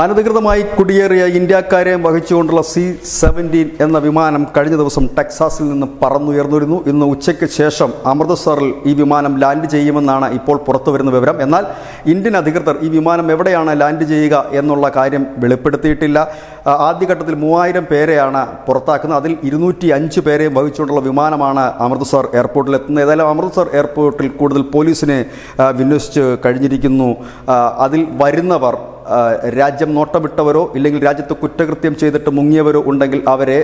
അനധികൃതമായി കുടിയേറിയ ഇന്ത്യക്കാരെ വഹിച്ചുകൊണ്ടുള്ള സി സെവന്റീൻ എന്ന വിമാനം കഴിഞ്ഞ ദിവസം ടെക്സാസിൽ നിന്ന് പറന്നുയർന്നിരുന്നു. ഇന്ന് ഉച്ചയ്ക്ക് ശേഷം അമൃത്സറിൽ ഈ വിമാനം ലാൻഡ് ചെയ്യുമെന്നാണ് ഇപ്പോൾ പുറത്തു വരുന്ന വിവരം. എന്നാൽ ഇന്ത്യൻ അധികൃതർ ഈ വിമാനം എവിടെയാണ് ലാൻഡ് ചെയ്യുക എന്നുള്ള കാര്യം വെളിപ്പെടുത്തിയിട്ടില്ല. ആദ്യഘട്ടത്തിൽ മൂവായിരം പേരെയാണ് പുറത്താക്കുന്നത്. അതിൽ ഇരുന്നൂറ്റി അഞ്ച് പേരെയും വഹിച്ചുകൊണ്ടുള്ള വിമാനമാണ് അമൃത്സർ എയർപോർട്ടിൽ എത്തുന്നത് ഏതായാലും അമൃത്സർ എയർപോർട്ടിൽ കൂടുതൽ പോലീസിനെ വിന്യസിച്ച് കഴിഞ്ഞിരിക്കുന്നു. അതിൽ വരുന്നവർ രാജ്യം നോട്ടമിട്ടവരോ ഇല്ലെങ്കിൽ രാജ്യത്ത് കുറ്റകൃത്യം ചെയ്തിട്ട് മുങ്ങിയവരോ ഉണ്ടെങ്കിൽ അവരെ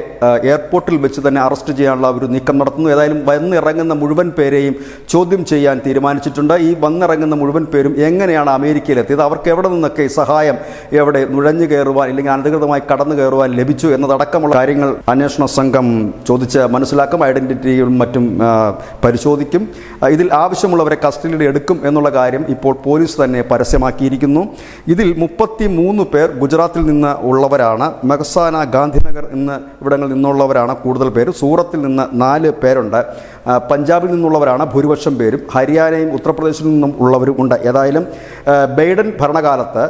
എയർപോർട്ടിൽ വെച്ച് തന്നെ അറസ്റ്റ് ചെയ്യാനുള്ള ഒരു നീക്കം നടത്തുന്നു. ഏതായാലും വന്നിറങ്ങുന്ന മുഴുവൻ പേരെയും ചോദ്യം ചെയ്യാൻ തീരുമാനിച്ചിട്ടുണ്ട്. ഈ വന്നിറങ്ങുന്ന മുഴുവൻ പേരും എങ്ങനെയാണ് അമേരിക്കയിലെത്തിയത്? അവർക്ക് എവിടെ നിന്നൊക്കെ സഹായം എവിടെ നുഴഞ്ഞു കയറുവാൻ ഇല്ലെങ്കിൽ അനധികൃതമായി കടന്നു കയറുവാൻ ലഭിച്ചു എന്നതടക്കമുള്ള കാര്യങ്ങൾ അന്വേഷണ സംഘം ചോദിച്ച് മനസ്സിലാക്കും. ഐഡന്റിറ്റിയും മറ്റും പരിശോധിക്കും. ഇതിൽ ആവശ്യമുള്ളവരെ കസ്റ്റഡിയിൽ എടുക്കും എന്നുള്ള കാര്യം ഇപ്പോൾ പോലീസ് തന്നെ പരസ്യമാക്കിയിരിക്കുന്നു. ഇതിൽ മുപ്പത്തി മൂന്ന് പേർ ഗുജറാത്തിൽ നിന്ന് ഉള്ളവരാണ്. മെഹസാന ഗാന്ധിനഗർ എന്ന ഇവിടങ്ങളിൽ നിന്നുള്ളവരാണ് കൂടുതൽ പേര്. സൂറത്തിൽ നിന്ന് നാല് പേരുണ്ട്. പഞ്ചാബിൽ നിന്നുള്ളവരാണ് ഭൂരിപക്ഷം പേരും. ഹരിയാനയും ഉത്തർപ്രദേശിൽ നിന്നും ഉള്ളവരും ഉണ്ട്. ഏതായാലും ബൈഡൻ ഭരണകാലത്ത്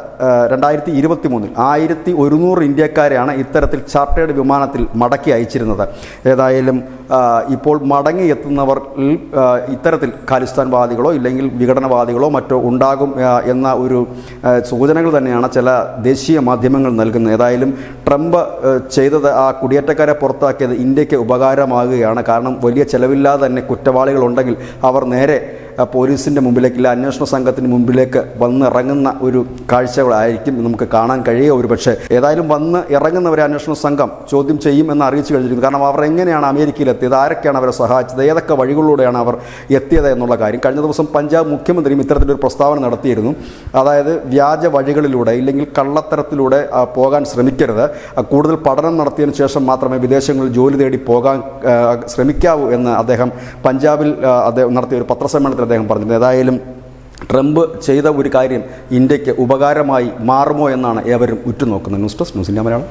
രണ്ടായിരത്തി ഇരുപത്തി മൂന്നിൽ ആയിരത്തി ഒരുന്നൂറ് ഇന്ത്യക്കാരെയാണ് ഇത്തരത്തിൽ ചാർട്ടേഡ് വിമാനത്തിൽ മടക്കി അയച്ചിരുന്നത്. ഏതായാലും ഇപ്പോൾ മടങ്ങി എത്തുന്നവരിൽ ഇത്തരത്തിൽ ഖാലിസ്ഥാൻവാദികളോ ഇല്ലെങ്കിൽ വിഘടനവാദികളോ മറ്റോ ഉണ്ടാകും എന്ന ഒരു സൂചനകൾ സൂചനകൾ തന്നെയാണ് ചില ദേശീയ മാധ്യമങ്ങൾ നൽകുന്നത്. ഏതായാലും ട്രംപ് ചെയ്തത് ആ കുടിയേറ്റക്കാരെ പുറത്താക്കിയത് ഇന്ത്യയ്ക്ക് ഉപകാരമാകുകയാണ്. കാരണം വലിയ ചെലവില്ലാതെ തന്നെ കുറ്റവാളികളുണ്ടെങ്കിൽ അവർ നേരെ പോലീസിന്റെ മുമ്പിലേക്ക് ഇല്ല അന്വേഷണ സംഘത്തിന് മുമ്പിലേക്ക് വന്നിറങ്ങുന്ന ഒരു കാഴ്ചകളായിരിക്കും നമുക്ക് കാണാൻ കഴിയുക ഒരു പക്ഷേ. ഏതായാലും വന്ന് ഇറങ്ങുന്നവരെ അന്വേഷണ സംഘം ചോദ്യം ചെയ്യും എന്ന് അറിയിച്ചു കഴിഞ്ഞിരിക്കുന്നു. കാരണം അവർ എങ്ങനെയാണ് അമേരിക്കയിൽ എത്തിയത് ആരൊക്കെയാണ് അവരെ സഹായിച്ചത്? ഏതൊക്കെ വഴികളിലൂടെയാണ് അവർ എത്തിയത് എന്നുള്ള കാര്യം. കഴിഞ്ഞ ദിവസം പഞ്ചാബ് മുഖ്യമന്ത്രിയും ഇത്തരത്തിലൊരു പ്രസ്താവന നടത്തിയിരുന്നു. അതായത് വ്യാജ വഴികളിലൂടെ ഇല്ലെങ്കിൽ കള്ളത്തരത്തിലൂടെ പോകാൻ ശ്രമിക്കരുത്. കൂടുതൽ പഠനം നടത്തിയതിനു ശേഷം മാത്രമേ വിദേശങ്ങളിൽ ജോലി തേടി പോകാൻ ശ്രമിക്കാവൂ എന്ന് അദ്ദേഹം പഞ്ചാബിൽ അദ്ദേഹം നടത്തിയ ഒരു പത്രസമ്മേളനത്തിൽ അദ്ദേഹം പറഞ്ഞിരുന്നു. ഏതായാലും ട്രംപ് ചെയ്ത ഒരു കാര്യം ഇന്ത്യയ്ക്ക് ഉപകാരമായി മാറുമോ എന്നാണ് ഏവരും ഉറ്റുനോക്കുന്നത്. News desk news India Malayalam.